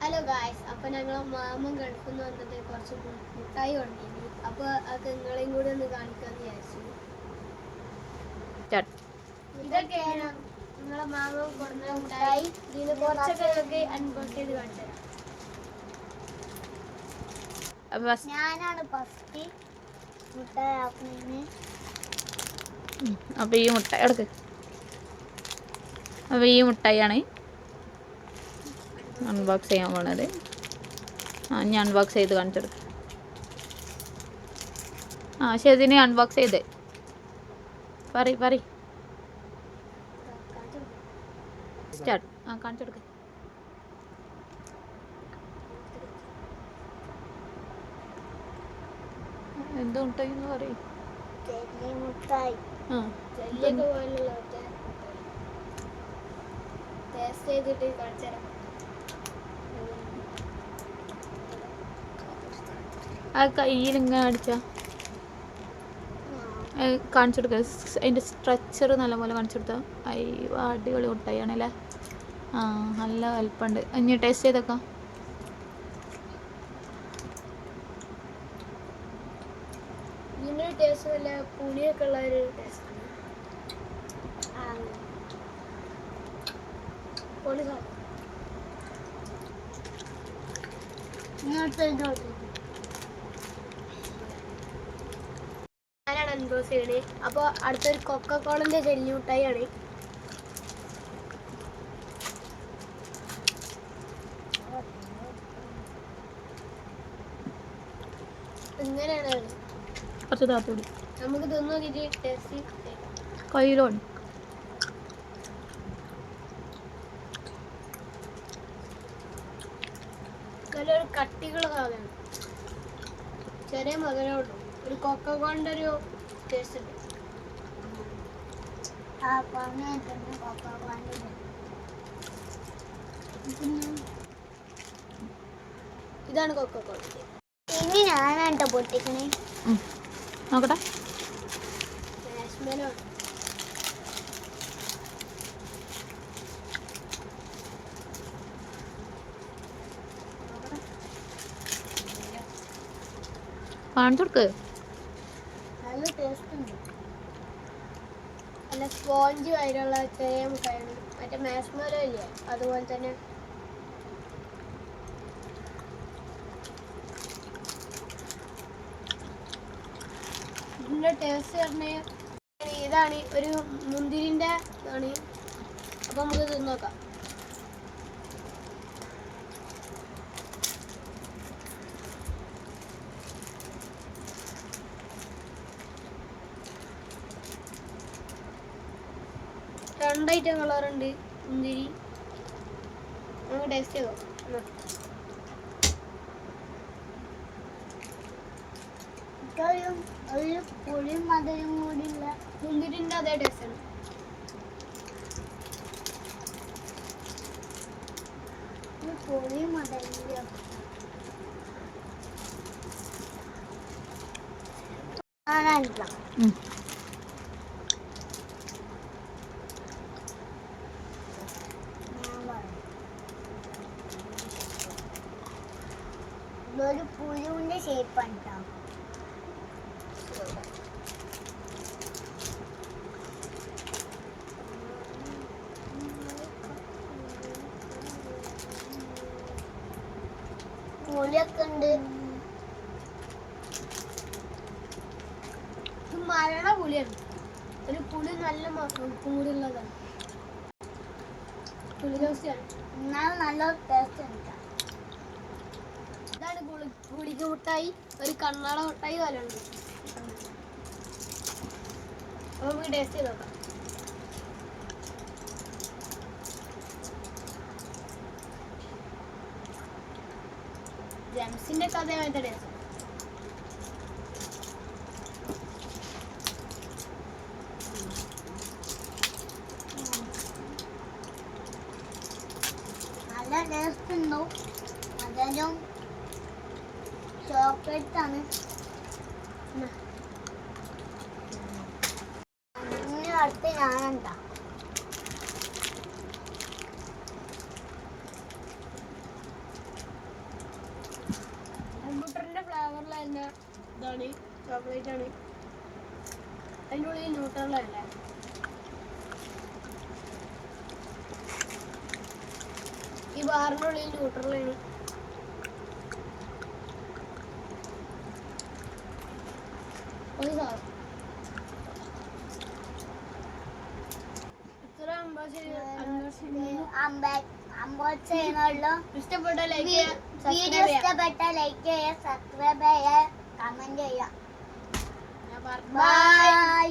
Hello guys അപ്പോൾ ഞങ്ങളെ മാമൻ ഗൾഫിൽ നിന്ന് വന്നിട്ട് കുറച്ച് മുട്ടായി കൊണ്ടിരുന്നു അപ്പൊ അത് നിങ്ങളെയും കൂടി ഒന്ന് കാണിക്കാന്ന് വിചാരിച്ചു. ഇതൊക്കെയാണ് നിങ്ങളെ മാമൻ കൊടുത്ത മുട്ടായി. ഇതിന് കുറച്ചൊക്കെ നിങ്ങൾക്ക് അൺബോക്സ് ചെയ്ത് കാണിച്ചു അപ്പോൾ ഞാനാണ് ഫസ്റ്റ് മുട്ടായി ആക്കുന്നതിന് അപ്പോൾ ഈ മുട്ടായി എടുക്ക്. അപ്പോൾ ഈ മുട്ടായിയാണ് അൺബോക്സ് ചെയ്യാൻ പോണത് ആ ഞാൻ അൺബോക്സ് ചെയ്ത് കാണിച്ചെടുക്കാം ആ ശരി അൺബോക്സ് ചെയ്ത് പറ പറ സ്റ്റാർട്ട് ആ കാണിച്ചെടുക്ക എന്തോ മുട്ടായി എന്ന് പറയും ആ ടേസ്റ്റ് ചെയ്തിട്ട് കാണിച്ചു തരാം ആ കയ്യിൽ ഇങ്ങനെ അടിച്ച. കാണിച്ചെടുക്ക അതിന്റെ സ്ട്രെച്ചർ നല്ലപോലെ കാണിച്ചു കൊടുത്താൽ അയ്യോ അടിപൊളി മുട്ടായിയാണല്ലേ ആ നല്ല വലുപ്പമുണ്ട് ഇനി ടേസ്റ്റ് ചെയ്തേക്കാം? ഇതിന്റെ ടേസ്റ്റ് നല്ല പുളിയൊക്കെ ഉള്ള ഒരു ടേസ്റ്റ് പൊളി സാധനം ഞാനാണ് അൺബോക്സ് ചെയ്യണേ. അപ്പോൾ അടുത്തൊരു കൊക്ക കോളന്റെ ജെല്ലി മിഠായിയാണ് ഇങ്ങനെയാണ്. കുറച്ച് താത്തോടി നമുക്ക് തിന്നു നോക്കിയിട്ട് ടേസ്റ്റ് കയ്യിലോടി നല്ലൊരു കട്ടികൾ സാധനമാണ് ചെറിയ മകനോട് ഒരു കൊക്കക്കോളിന്റെ ഒരു ഉണ്ട് ഇതാണ് കൊക്കക്കോള ഇനി ഞാനാട്ടോ പൊട്ടിക്കണേ. നോക്കട്ടെ. മാഷ്മലോ കാണിച്ചു കൊടുക്ക് നല്ല ടേസ്റ്റ് ഉണ്ട് നല്ല സ്പോഞ്ച് അതിനുള്ള ചെറിയ മുട്ടായാണ് മറ്റേ മാഷ്മലോ ഇല്ലേ? അതുപോലെ തന്നെ ഇതിന്റെ ടേസ്റ്റ് പറഞ്ഞ ഇതാണ് ഒരു മുന്തിരിന്റെ ഇതാണ്. അപ്പൊ നമുക്ക് തിന്ന് രണ്ട് ഐറ്റം കളറുണ്ട് മുന്തിരി. നമുക്ക് ടേസ്റ്റ് ചെയ്തോ. ഒരു പുളിയും മധുരം കൂടിയുള്ള മുന്തിരിന്റെ അതേ ടേസ്റ്റ് ആണ്. പുളിയും മധുരം ഉം. ഇതൊരു പുഴുവിന്റെ ഷേപ്പാണ് കേട്ടോ പുളിയൊക്കെ ഉണ്ട്. മരണ പുളിയാണ്. ഒരു പുളി നല്ല കൂടിയുള്ളതാണ് പുളി ദോശയാണ് എന്നാൽ നല്ല ടേസ്റ്റ് ഉണ്ട് ഇതാണ് ഗുളിക മുട്ടായി ഒരു കണ്ണാട മുട്ടായി പോലെ ഉണ്ട് അപ്പൊ നമുക്ക് ടേസ്റ്റ് ചെയ്ത് നോക്കാം. ജംസിന്റെ കഥ അങ്ങനത്തെ ടേസ്റ്റ് നല്ല ടേസ്റ്റ് ഉണ്ടോ? അതെല്ലാം ചോക്ലേറ്റ് ആണ് അടുത്ത് ഞാനെന്താ? ഫ്ലേവറിൽ ഇതാണ് ചോക്ലേറ്റ് ആണ്. ഉള്ളിൽ ഈ ബാറിന്റെ ഉള്ളിൽ ന്യൂട്രലാണ് ഇഷ്ടപ്പെട്ട ലൈക്ക് വീഡിയോ ഇഷ്ടപ്പെട്ട ലൈക്ക് ചെയ്യുക സബ്സ്ക്രൈബ് ചെയ്യുക കമന്റ് ചെയ്യുക ബൈ